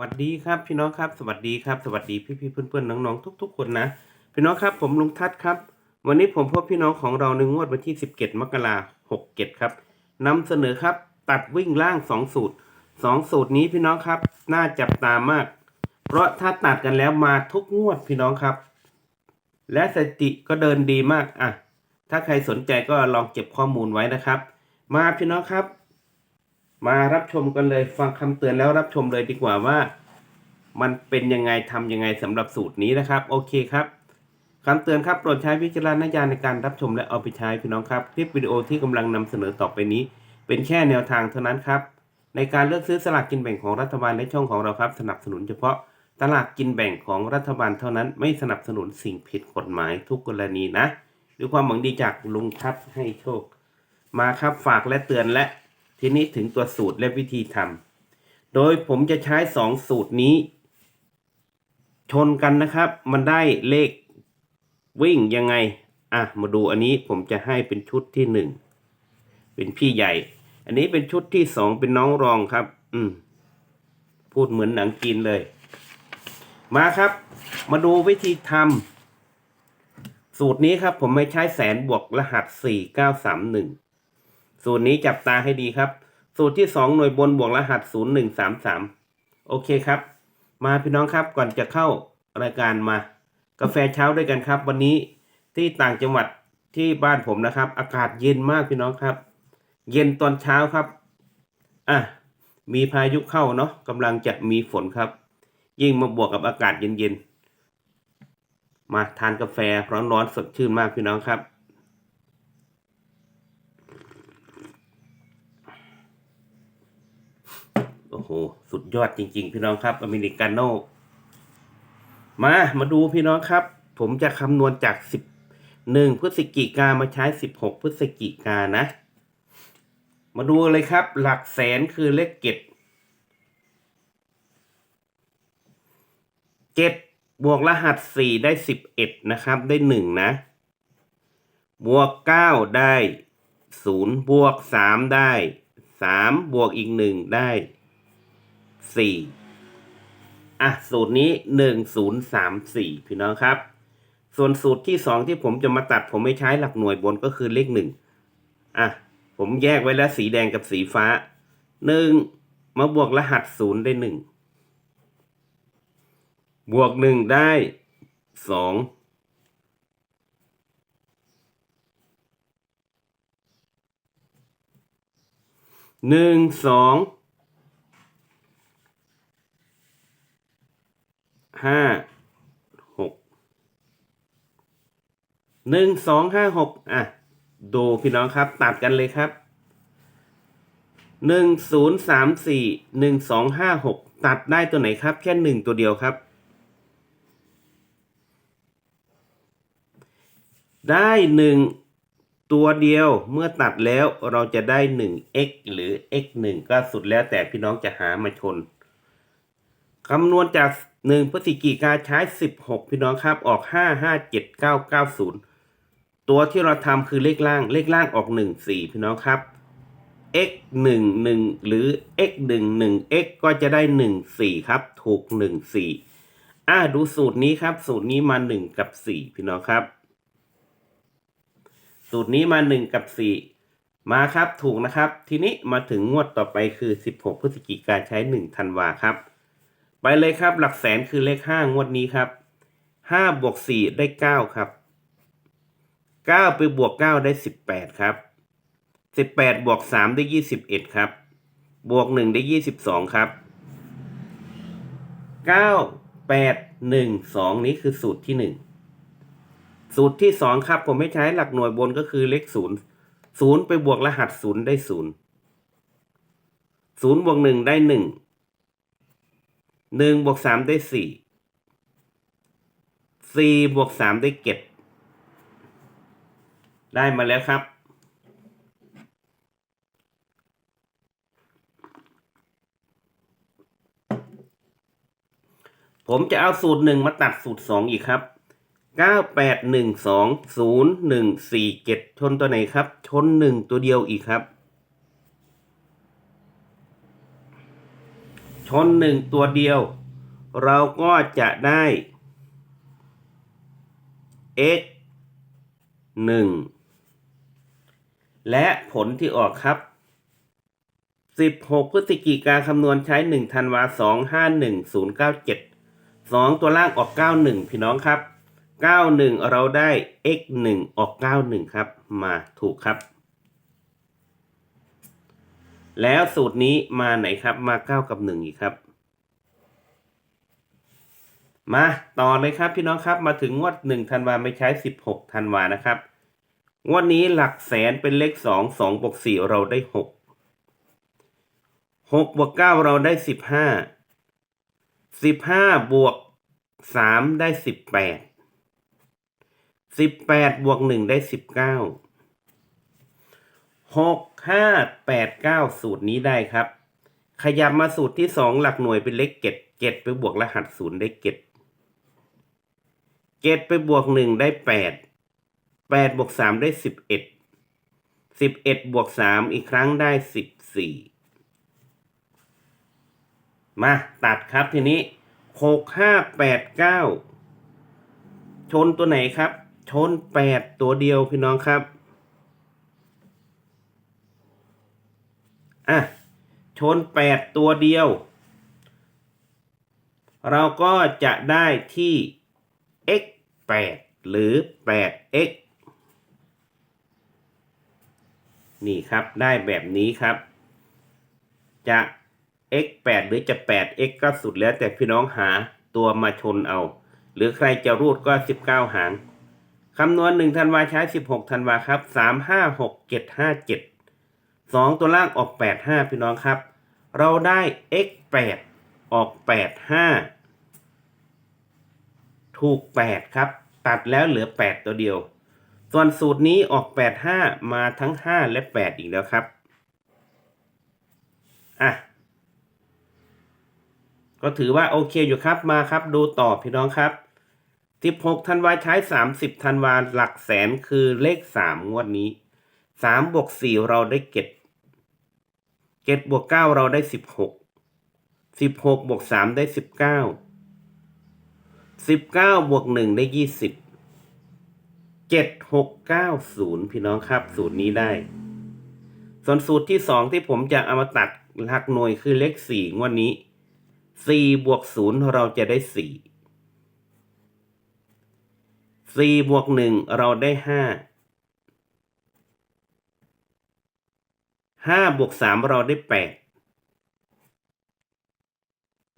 วัสดีครับพี่น้องครับสวัสดีครับสวัสดีพี่พี่เพื่อนๆน้องๆทุก ๆ คนนะ พี่น้องครับผมลุงทัศน์ครับ วันนี้ผมพบพี่น้องของเราในงวดวันที่ 17 มกราคม67ครับนำเสนอครับ ตัดวิ่งล่าง 2 สูตร 2 สูตรนี้พี่น้องครับ น่าจับตามาก เพราะถ้าตัดกันแล้วมาทุกงวดพี่น้องครับ และสติก็เดินดีมากอะถ้าใครสนใจก็ลองเก็บข้อมูลไว้นะครับ มาพี่น้องครับ มารับชมกันเลยฟังคำเตือนแล้วรับชมเลยดีกว่าว่า มันเป็นยังไงทำยังไงสำหรับสูตรนี้นะครับ โอเคครับคำเตือนครับโปรดใช้วิจารณญาณในการรับชมและเอาไปใช้พี่น้องครับคลิปวิดีโอที่กำลังนำเสนอต่อไปนี้ เป็นแค่แนวทางเท่านั้นครับ ในการเลือกซื้อสลากกินแบ่งของรัฐบาลในช่องของเราครับ สนับสนุนเฉพาะตลากกินแบ่งของรัฐบาลเท่านั้นไม่สนับสนุนสิ่งผิดกฎหมายทุกกรณีนะด้วยความหวังดีจากลุงทัศให้โชค มาครับฝากและเตือนและ ทีนี้ถึงตัวสูตรและวิธีทำโดยผมจะใช้สองสูตรนี้ ชนกันนะครับ มันได้เลขวิ่งยังไง อะ มาดูอันนี้ผมจะให้เป็นชุดที่หนึ่งเป็นพี่ใหญ่ อันนี้เป็นชุดที่สองเป็นน้องรองครับ อืม พูดเหมือนหนังจีนเลย มาครับ มาดูวิธีทำสูตรนี้ครับผมไม่ใช้แสนบวกรหัสสี่เก้าสามหนึ่ง สูตรนี้จับตาให้ดีครับ สูตรที่สองหน่วยบนบวกรหัสศูนย์หนึ่งสามสามโอเคครับ มาพี่น้องครับก่อนจะเข้ารายการมา กาแฟเช้าด้วยกันครับ วันนี้ที่ต่างจังหวัดที่บ้านผมนะครับ อากาศเย็นมากพี่น้องครับ เย็นตอนเช้าครับอะมีพายุเข้าเนาะกำลังจะมีฝนครับ ยิ่งมาบวกกับอากาศเย็นๆมาทานกาแฟร้อนๆสดชื่นมากพี่น้องครับ โอ้โห สุด ยอดจริง ๆ พี่น้องครับอเมริกาโน่มา มาดูพี่น้องครับ ผมจะคำนวณจากสิบหนึ่งพฤศจิกามาใช้สิบหกพฤศจิกานะ มาดูเลยครับ หลักแสนคือเลขเจ็ดเจ็ดบวกรหัสสี่ได้สิบเอ็ดนะครับ ได้หนึ่งนะ บวกเก้าได้ศูนย์บวกสามได้สามบวกอีกหนึ่งได้ สี่อะสูตรนี้หนึ่งศูนย์สามสี่พี่น้องครับ ส่วนสูตรที่สองที่ผมจะมาตัด ผมไม่ใช้หลักหน่วยบนก็คือเลขหนึ่งอะผมแยกไว้แล้วสีแดงกับสีฟ้าหนึ่งมาบวกรหัสศูนย์ได้หนึ่งบวกหนึ่งได้สองหนึ่งสอง ห้าหกหนึ่งสองห้าหกอะ ดูพี่น้องครับ ตัดกันเลยครับหนึ่งศูนย์สามสี่หนึ่งสองห้าหกตัดได้ตัวไหนครับ แค่หนึ่งตัวเดียวครับ ได้หนึ่งตัวเดียวเมื่อตัดแล้วเราจะได้หนึ่ง x หรือ x หนึ่งก็สุดแล้วแต่พี่น้องจะหามาชน คำนวณจาก หนึ่งพฤศจิกาใช้สิบหกพี่น้องครับออกห้าห้าเจ็ดเก้าเก้าศูนย์ตัวที่เราทำคือเลขล่างเลขล่างออกหนึ่งสี่พี่น้องครับ x หนึ่งหนึ่งหรือ x หนึ่งหนึ่ง x ก็จะได้หนึ่งสี่ครับถูกหนึ่งสี่อ่าดูสูตรนี้ครับ สูตรนี้มาหนึ่งกับสี่พี่น้องครับ สูตรนี้มาหนึ่งกับสี่มาครับถูกนะครับ ทีนี้มาถึงงวดต่อไปคือสิบหกพฤศจิกาใช้หนึ่งธันวาครับ ไปเลยครับ หลักแสนคือเลขห้างวดนี้ครับห้าบวกสี่ได้เก้าครับเก้าไปบวกเก้าได้สิบแปดครับสิบแปดบวกสามได้ยี่สิบเอ็ดครับ บวกหนึ่งได้ยี่สิบสองครับเก้าแปดหนึ่งสองนี้คือสูตรที่หนึ่งสูตรที่สองครับ ผมไม่ใช้หลักหน่วยบนก็คือเลขศูนย์ศูนย์ไปบวกรหัสศูนย์ได้ศูนย์ศูนย์บวกหนึ่งได้หนึ่ง หนึ่งบวกสามได้สี่สี่บวกสามได้เจ็ดได้มาแล้วครับ ผมจะเอาสูตรหนึ่งมาตัดสูตรสองอีกครับเก้าแปดหนึ่งสองศูนย์หนึ่งสี่เจ็ดชนตัวไหนครับ ชนหนึ่งตัวเดียวอีกครับ ชนหนึ่งตัวเดียว เราก็จะได้ x หนึ่งและผลที่ออกครับ 16 พฤศจิกาคำนวณใช้ 1 ธันวา 251097 2 ตัวล่างออก 91 พี่น้องครับ 91 เราได้ x 1ออก 91 ครับ มาถูกครับ แล้วสูตรนี้มาไหนครับ มา9กับ1อีกครับ มาต่อเลยครับพี่น้องครับมาถึงงวด1ธันวาไม่ใช้16ธันวานะครับงวดนี้หลักแสนเป็นเลข2 2บวก4เราได้6 6บวก9เราได้15 15บวก3ได้18 18บวก1ได้ 19 6 5 8 9สูตรนี้ได้ครับ ขยับมาสูตรที่2หลักหน่วยเป็นเลขเจ็ดเจ็ดไปบวกรหัสศูนย์ได้เจ็ดเจ็ดไปบวกหนึ่งได้แปดแปดบวกสามได้สิบเอ็ดสิบเอ็ดบวกสามอีกครั้งได้สิบสี่มาตัดครับทีนี้หกห้าแปดเก้าชนตัวไหนครับ ชนแปดตัวเดียวพี่น้องครับ อะชนแปดตัวเดียว เราก็จะได้ที่ x 8หรือ 8x นี่ครับได้แบบนี้ครับ จะ x 8หรือจะ 8x ก็สุดแล้วแต่พี่น้องหาตัวมาชนเอา หรือใครจะรูดก็ 19 หางคำนวณ1ธันวาใช้ 16ธันวาครับ 3 5 6 7 5 7 2 ตัวล่างออก 8 5 พี่น้องครับ เราได้ x 8ออก 8 5 ถูก 8 ครับ ตัดแล้วเหลือ 8 ตัวเดียว ส่วนสูตรนี้ออก 8 5 มาทั้ง 5 และ 8 อีกแล้วครับ อะ ก็ถือว่าโอเคอยู่ครับมาครับ ดูต่อพี่น้องครับ16ธันวาใช้30ธันวาหลักแสนคือเลข3งวดนี้3บวก4เราได้เก็ด เจ็ดบวกเก้าเราได้สิบหกสิบหกบวกสามได้สิบเก้าสิบเก้าบวกหนึ่งได้ยี่สิบเจ็ดหกเก้าศูนย์พี่น้องครับ สูตรนี้ได้ ส่วนสูตรที่สองที่ผมจะเอามาตัดหลักหน่วยคือเลขสี่วันนี้สี่บวกศูนย์เราจะได้สี่สี่บวกหนึ่งเราได้ห้า 5 5บวก3เราได้8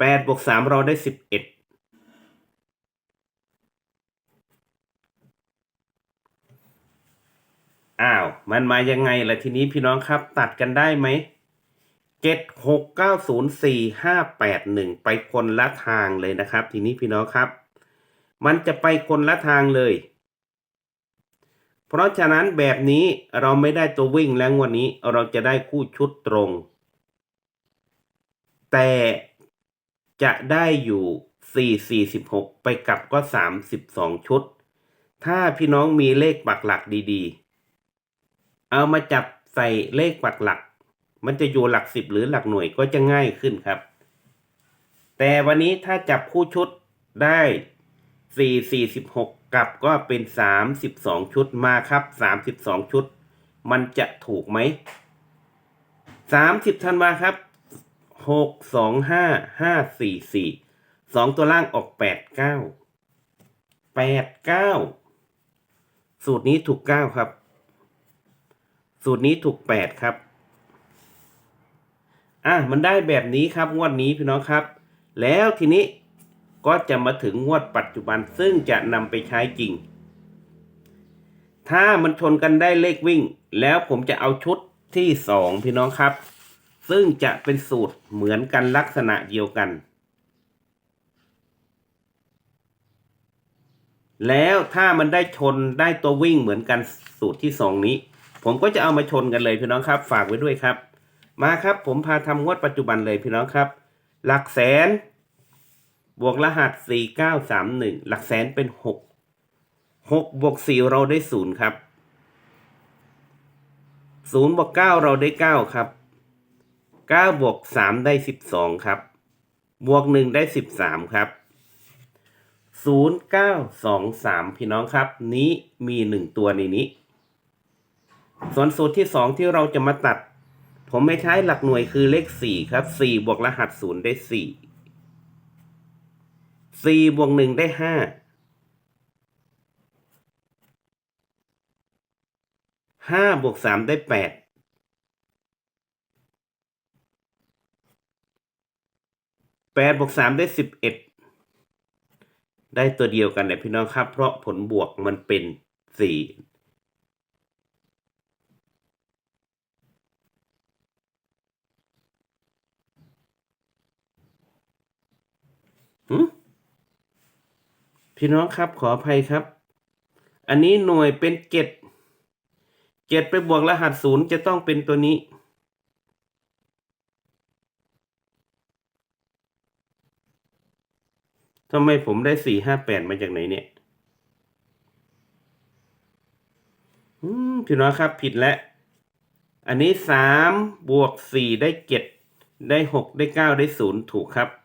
8บวก3เราได้11อ้าว มันมายังไงล่ะทีนี้พี่น้องครับตัดกันได้ไหมเจ็ดหกเก้าศูนย์สี่ห้าแปดหนึ่งไปคนละทางเลยนะครับ ทีนี้พี่น้องครับ มันจะไปคนละทางเลย เพราะฉะนั้นแบบนี้เราไม่ได้ตัววิ่งแล้ววันนี้เราจะได้คู่ชุดตรง แต่จะได้อยู่สี่สี่สิบหกไปกลับก็สามสิบสองชุด ถ้าพี่น้องมีเลขปักหลักดีๆ เอามาจับใส่เลขปักหลัก มันจะอยู่หลักสิบหรือหลักหน่วยก็จะง่ายขึ้นครับ แต่วันนี้ถ้าจับคู่ชุดได้ สี่สี่สิบหกกลับก็เป็นสามสิบสองชุดมาครับสามสิบสองชุด มันจะถูกไหมสามสิบธันวาครับหกสองห้าห้าสี่สี่สองตัวล่างออกแปดเก้าแปดเก้าสูตรนี้ถูกเก้าครับ สูตรนี้ถูกแปดครับ อะมันได้แบบนี้ครับงวดนี้พี่น้องครับ แล้วทีนี้ ก็จะมาถึงงวดปัจจุบันซึ่งจะนำไปใช้จริง ถ้ามันชนกันได้เลขวิ่ง แล้วผมจะเอาชุดที่สองพี่น้องครับ ซึ่งจะเป็นสูตรเหมือนกันลักษณะเดียวกัน แล้วถ้ามันได้ชนได้ตัววิ่งเหมือนกันสูตรที่สองนี้ ผมก็จะเอามาชนกันเลยพี่น้องครับ ฝากไว้ด้วยครับ มาครับผมพาทำงวดปัจจุบันเลยพี่น้องครับ หลักแสน บวกรหัสสี่เก้าสามหนึ่งหลักแสนเป็นหกหกบวกสี่เราได้ศูนย์ครับศูนย์บวกเก้าเราได้เก้าครับเก้าบวกสามได้สิบสองครับ บวกหนึ่งได้สิบสามครับศูนย์เก้าสองสามพี่น้องครับ นี้มีหนึ่งตัวในนี้ ส่วนสูตรที่สองที่เราจะมาตัด ผมไม่ใช้หลักหน่วยคือเลขสี่ครับสี่บวกรหัสศูนย์ได้สี่ สี่บวกหนึ่งได้ห้าห้าบวกสามได้แปดแปดบวกสามได้สิบเอ็ดได้ตัวเดียวกันเนี่ยพี่น้องครับ เพราะผลบวกมันเป็นสี่หึ พี่น้องครับขออภัยครับ อันนี้หน่วยเป็นเจ็ดเจ็ดไปบวกรหัสศูนย์จะต้องเป็นตัวนี้ ทำไมผมได้สี่ห้าแปดมาจากไหนเนี่ยพี่น้องครับผิดแล้ว อันนี้สามบวกสี่ได้เจ็ดได้หกได้เก้าได้ศูนย์ถูกครับ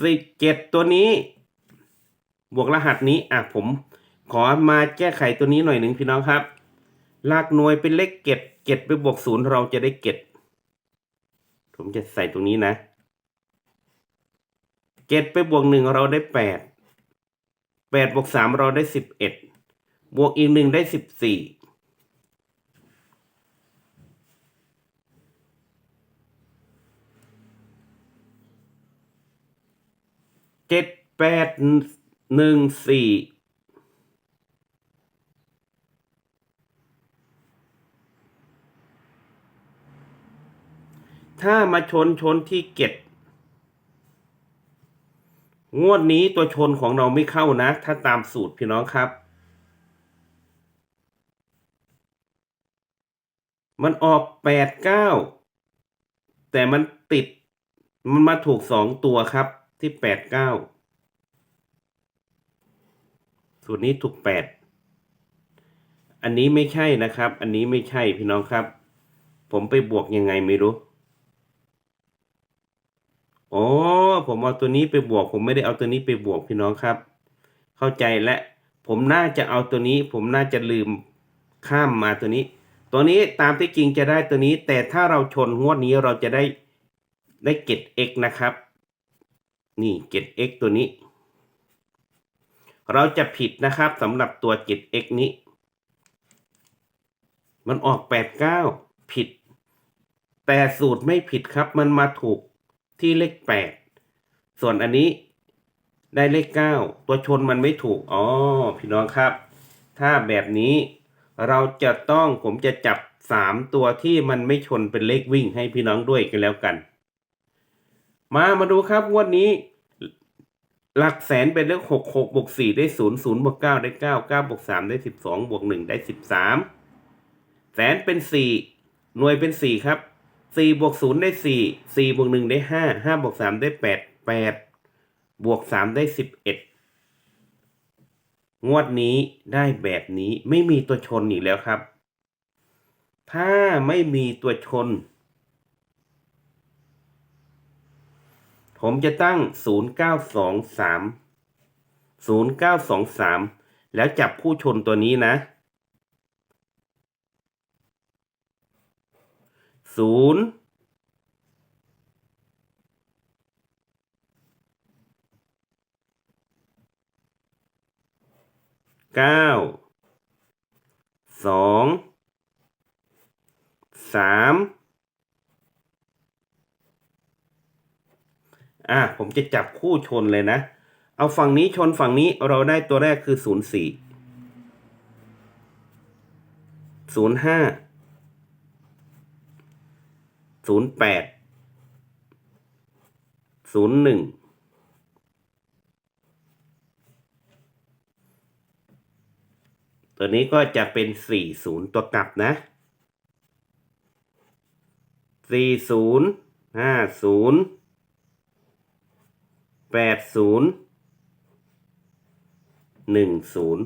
สี่เจ็ดตัวนี้ บวกรหัสนี้อะผมขอมาแก้ไขตัวนี้หน่อยหนึ่งพี่น้องครับลักหน่วยเป็นเลขเจ็ดเจ็ดไปบวกศูนย์เราจะได้เจ็ดผมจะใส่ตรงนี้นะเจ็ดไปบวกหนึ่งเราได้แปดแปดบวกสามเราได้สิบเอ็ดบวกอีกหนึ่งได้สิบสี่ เจ็ดแปดหนึ่งสี่ถ้ามาชนชนที่เก็ดงวดนี้ตัวชนของเราไม่เข้านะ ถ้าตามสูตรพี่น้องครับ มันออกแปดเก้าแต่มันติด มันมาถูกสองตัวครับ ที่แปดเก้าสูตรนี้ถูกแปดอันนี้ไม่ใช่นะครับ อันนี้ไม่ใช่พี่น้องครับ ผมไปบวกยังไงไม่รู้อ๋อผมเอาตัวนี้ไปบวก ผมไม่ได้เอาตัวนี้ไปบวกพี่น้องครับ เข้าใจและผมน่าจะเอาตัวนี้ ผมน่าจะลืมข้ามมาตัวนี้ ตัวนี้ตามที่จริงจะได้ตัวนี้ แต่ถ้าเราชนงวดนี้เราจะได้ได้เกต x นะครับ นี่เกต x ตัวนี้ เราจะผิดนะครับสำหรับตัวเกต x นี้ มันออกแปดเก้าผิด แต่สูตรไม่ผิดครับ มันมาถูกที่เลขแปดส่วนอันนี้ได้เลขเก้าตัวชนมันไม่ถูก อ๋อ พี่น้องครับ ถ้าแบบนี้เราจะต้องผมจะจับสามตัวที่มันไม่ชนเป็นเลขวิ่งให้พี่น้องด้วยกันแล้วกัน มามาดูครับงวันนี้ หลักแสนเป็นเลขหกหกบวกสี่ได้ศูนย์ศูนย์บวกเก้าได้เก้าเก้าบวกสามได้สิบสองบวกหนึ่งได้สิบสามแสนเป็นสี่หน่วยเป็นสี่ครับสี่บวกศูนย์ได้สี่สี่บวกหนึ่งได้ห้าห้าบวกสามได้แปดแปดบวกสามได้สิบเอ็ดงวดนี้ได้แบบนี้ไม่มีตัวชนอีกแล้วครับ ถ้าไม่มีตัวชน ผมจะตั้ง 0923 0923 แล้วจับคู่ชนตัวนี้นะศูนย์เก้าสองสาม อะผมจะจับคู่ชนเลยนะ เอาฝั่งนี้ชนฝั่งนี้เราได้ตัวแรกคือศูนย์สี่ศูนย์ห้าศูนย์แปดศูนย์หนึ่งตัวนี้ก็จะเป็นสี่ศูนย์ตัวกลับนะสี่ศูนย์ห้าศูนย์ แปดศูนย์หนึ่งศูนย์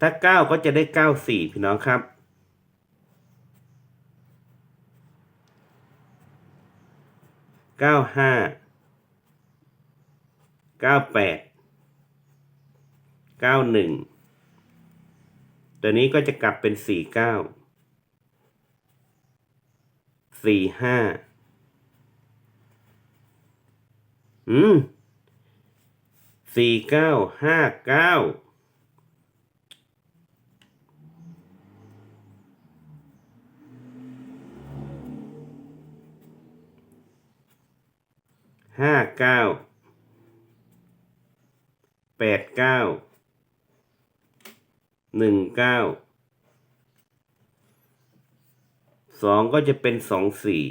ถ้าเก้าก็จะได้เก้าสี่พี่น้องครับ เก้าห้า เก้าแปด เก้าหนึ่ง ตัวนี้ก็จะกลับเป็นสี่เก้า สี่ห้า อืมสี่เก้าห้าเก้าห้าเก้าแปดเก้าหนึ่งเก้าสองก็จะเป็นสองสี่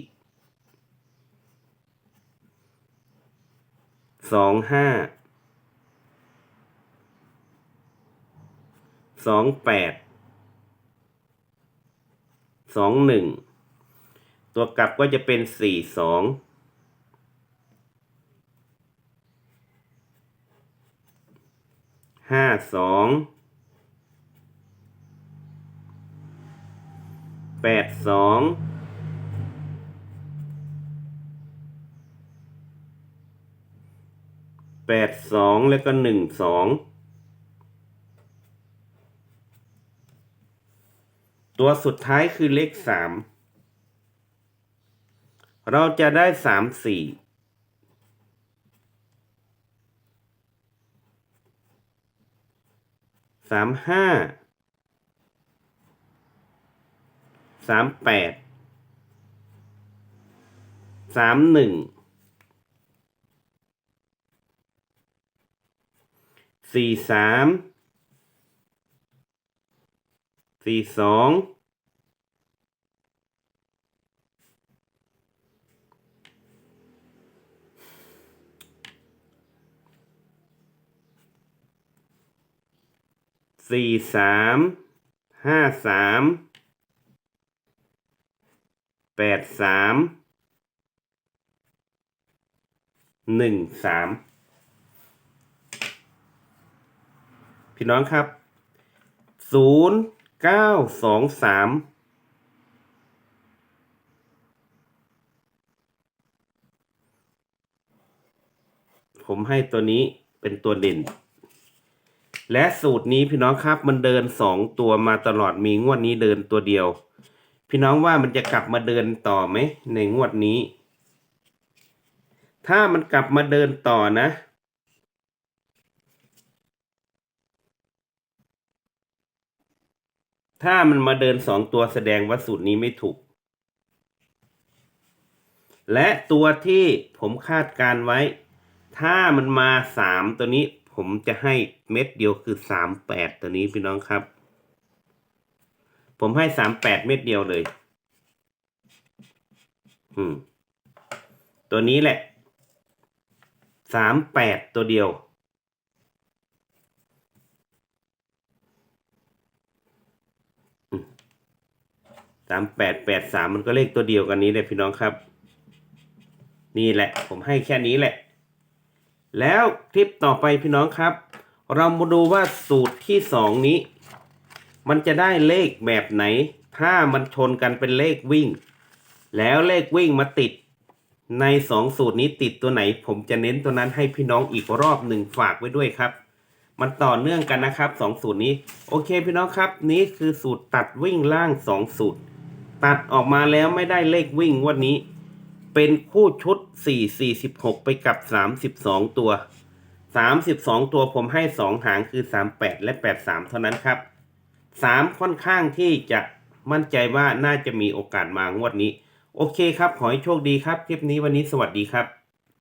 สองห้าสองแปดสองหนึ่งตัวกลับก็จะเป็นสี่สองห้าสองแปดสอง แปดสองแล้วก็หนึ่งสองตัวสุดท้ายคือเลขสามเราจะได้สามสี่สามห้าสามแปดสามหนึ่ง สี่สามสี่สองสี่สามห้าสามแปดสามหนึ่งสาม พี่น้องครับศูนย์เก้าสองสามผมให้ตัวนี้เป็นตัวเด่น และสูตรนี้พี่น้องครับมันเดินสองตัวมาตลอดมีงวดนี้เดินตัวเดียว พี่น้องว่ามันจะกลับมาเดินต่อไหมในงวดนี้ ถ้ามันกลับมาเดินต่อนะ ถ้ามันมาเดินสองตัวแสดงว่าสูตรนี้ไม่ถูก และตัวที่ผมคาดการไว้ ถ้ามันมาสามตัวนี้ผมจะให้เม็ดเดียวคือสามแปดตัวนี้พี่น้องครับ ผมให้สามแปดเม็ดเดียวเลย อืม ตัวนี้แหละสามแปดตัวเดียวามแปดแปดสามมันก็เลขตัวเดียวกันนี้เลยพี่น้องครับ นี่แหละ ผมให้แค่นี้แหละ แล้วคลิปต่อไปพี่น้องครับ เรามาดูว่าสูตรที่สองนี้ มันจะได้เลขแบบไหน ถ้ามันชนกันเป็นเลขวิ่ง แล้วเลขวิ่งมาติด ในสองสูตรนี้ติดตัวไหน ผมจะเน้นตัวนั้นให้พี่น้องอีกรอบหนึ่งฝากไว้ด้วยครับมันต่อเนื่องกันนะครับสองสูตรนี้ โอเคพี่น้องครับ นี่คือสูตรตัดวิ่งล่างสองสูตร ตัดออกมาแล้วไม่ได้เลขวิ่งวันนี้ เป็นคู่ชุด 4 46 ไปกับ 32 ตัว 32 ตัวผมให้ 2 หางคือ 38 และ 83 เท่านั้นครับ 3 ค่อนข้างที่จะมั่นใจว่าน่าจะมีโอกาสมางวดนี้ โอเคครับ ขอให้โชคดีครับ คลิปนี้วันนี้สวัสดีครับ